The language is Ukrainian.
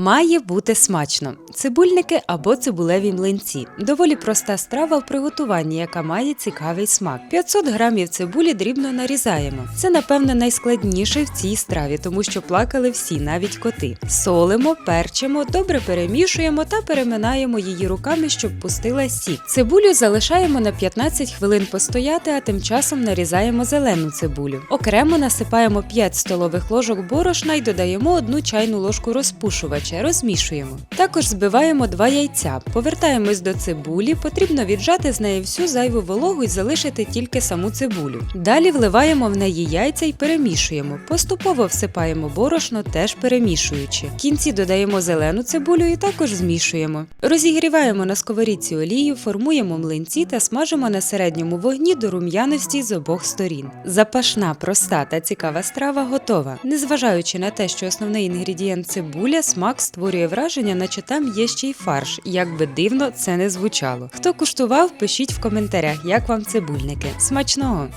Має бути смачно. Цибульники або цибулеві млинці. Доволі проста страва в приготуванні, яка має цікавий смак. 500 грамів цибулі дрібно нарізаємо. Це, напевно, найскладніше в цій страві, тому що плакали всі, навіть коти. Солимо, перчимо, добре перемішуємо та переминаємо її руками, щоб пустила сік. Цибулю залишаємо на 15 хвилин постояти, а тим часом нарізаємо зелену цибулю. Окремо насипаємо 5 столових ложок борошна і додаємо одну чайну ложку розпушувача, розмішуємо. Також збиваємо два яйця, повертаємось до цибулі, потрібно віджати з неї всю зайву вологу і залишити тільки саму цибулю. Далі вливаємо в неї яйця і перемішуємо. Поступово всипаємо борошно, теж перемішуючи. В кінці додаємо зелену цибулю і також змішуємо. Розігріваємо на сковорідці олію, формуємо млинці та смажимо на середньому вогні до рум'яності з обох сторін. Запашна, проста та цікава страва готова. Незважаючи на те, що основний інгредієнт цибуля, смак створює враження, наче там є ще й фарш. Як би дивно це не звучало. Хто куштував, пишіть в коментарях, як вам цибульники. Смачного!